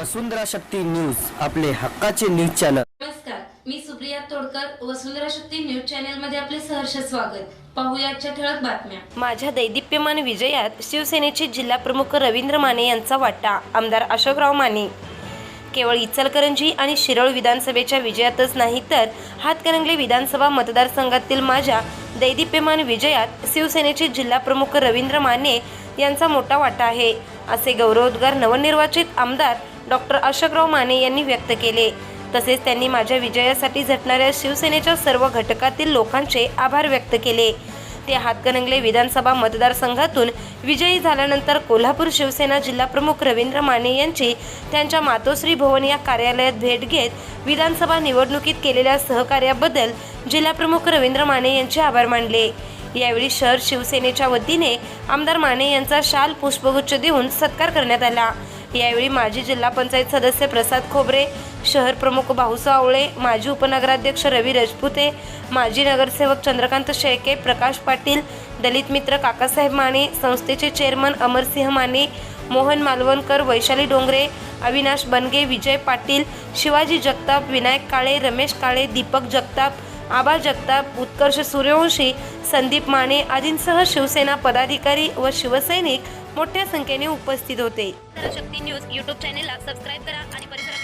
वसुंधरा Shakti news आपले हक्काचे news channel. नमस्कार मी सुप्रिया तोडकर वसुंधरा शक्ती न्यूज चॅनलमध्ये आपले सहर्ष स्वागत. पाहूया आजच्या ठळक बातम्या. माझ्या दैदिप्यमान विजयात शिवसेनेचे जिल्हा प्रमुख रवींद्र माने यांचा वाटा आमदार अशोकराव माने. केवळ इचलकरंजी आणि शिरोळ विधानसभेच्या विजयातच नाही तर हातकणंगले विधानसभा मतदारसंघातील माझ्या दैदिप्यमान विजयात शिवसेनेचे जिल्हा प्रमुख रवींद्र माने यांचा मोठा वाटा आहे. असे गौरवोद्गार नवनिर्वाचित आमदार डॉक्टर अशोकराव माने यांनी व्यक्त केले. तसेच त्यांनी माझ्या विजयासाठी झटणाऱ्या शिवसेनेच्या सर्व घटकातील लोकांचे आभार व्यक्त केले. ते हातकणंगले विधानसभा मतदारसंघातून विजयी झाल्यानंतर कोल्हापूर शिवसेना जिल्हाप्रमुख रवींद्र माने यांची त्यांच्या मातोश्री भवन या कार्यालयात भेट घेत विधानसभा निवडणुकीत केलेल्या सहकार्याबद्दल जिल्हाप्रमुख रवींद्र माने यांचे आभार मानले. यावेळी शहर शिवसेनेच्या वतीने आमदार माने यांचा शाल पुष्पगुच्छ देऊन सत्कार करण्यात आला. यावेळी माजी जिल्हा पंचायत सदस्य प्रसाद खोबरे शहर प्रमुख भाऊसा आवळे माजी उपनगराध्यक्ष रवी रजपुते माजी नगरसेवक चंद्रकांत शेळके प्रकाश पाटील दलित मित्र काकासाहेब माने संस्थेचे चेअरमन अमरसिंह माने मोहन मालवणकर वैशाली डोंगरे अविनाश बनगे विजय पाटील शिवाजी जगताप विनायक काळे रमेश काळे दीपक जगताप आबा जगताप उत्कर्ष सूर्यवंशी संदीप माने आदींसह शिवसेना पदाधिकारी व शिवसैनिक मोठ्या संख्येने उपस्थित होते. शक्ती. न्यूज यूट्यूब चॅनेलला सबस्क्राईब करा आणि परिसरात